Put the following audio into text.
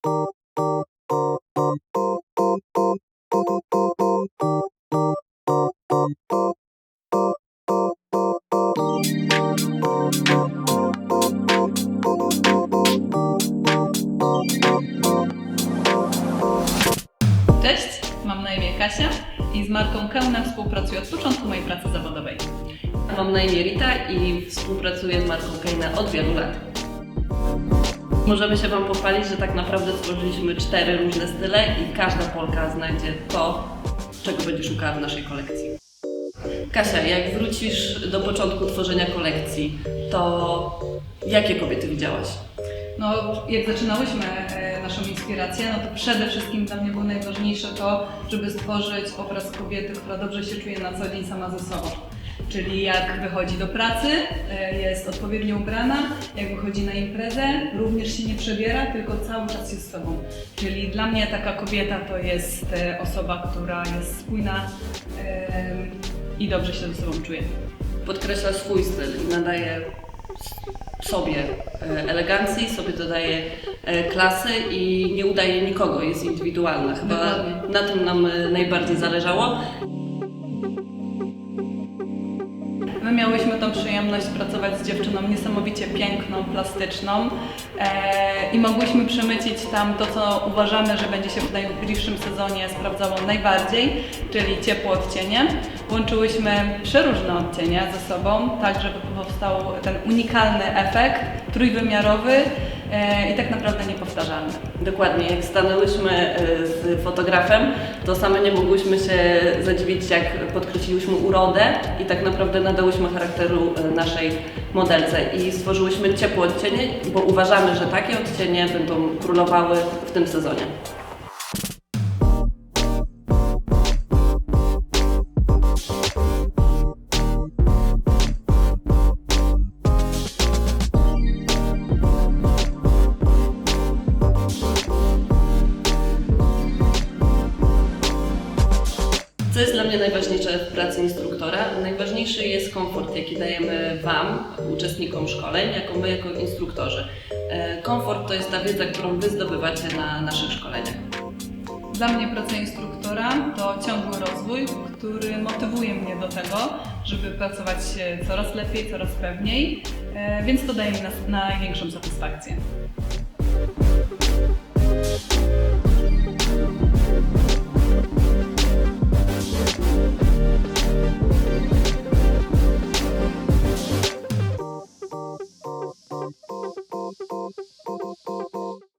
Cześć, mam na imię Kasia i z marką Kełnem współpracuję od początku mojej pracy zawodowej. Mam na imię Rita i współpracuję z marką Kejna od wielu lat. Możemy się Wam pochwalić, że tak naprawdę stworzyliśmy cztery różne style i każda Polka znajdzie to, czego będzie szukała w naszej kolekcji. Kasia, jak wrócisz do początku tworzenia kolekcji, to jakie kobiety widziałaś? No, jak zaczynałyśmy e, naszą inspirację, no to przede wszystkim dla mnie było najważniejsze to, żeby stworzyć obraz kobiety, która dobrze się czuje na co dzień sama ze sobą. Czyli jak wychodzi do pracy, e, jest odpowiednio ubrana, jak wychodzi na imprezę, również się nie przebiera, tylko cały czas jest sobą. Czyli dla mnie taka kobieta to jest e, osoba, która jest spójna i dobrze się ze sobą czuje. Podkreśla swój styl i nadaje sobie e, elegancji, sobie dodaje klasy i nie udaje nikogo, jest indywidualna. Chyba Dokładnie. na tym nam najbardziej zależało. My miałyśmy tą przyjemność pracować z dziewczyną niesamowicie piękną, plastyczną e, i mogłyśmy przemycić tam to, co uważamy, że będzie się w najbliższym sezonie sprawdzało najbardziej, czyli ciepłe odcienie. Łączyłyśmy przeróżne odcienie ze sobą, tak żeby powstał ten unikalny efekt, trójwymiarowy i tak naprawdę niepowtarzalny. Dokładnie, jak stanęłyśmy e, z fotografem, to same nie mogłyśmy się zadziwić, jak podkreśliłyśmy urodę i tak naprawdę nadałyśmy charakteru e, naszej modelce i stworzyłyśmy ciepłe odcienie, bo uważamy, że takie odcienie będą królowały w tym sezonie. Mnie najważniejsze w pracy instruktora? Najważniejszy jest komfort, jaki dajemy Wam, uczestnikom szkoleń, jako my, jako instruktorzy. E, Komfort to jest ta wiedza, którą Wy zdobywacie na naszych szkoleniach. Dla mnie praca instruktora to ciągły rozwój, który motywuje mnie do tego, żeby pracować coraz lepiej, coraz pewniej, e, więc to daje mi największą satysfakcję.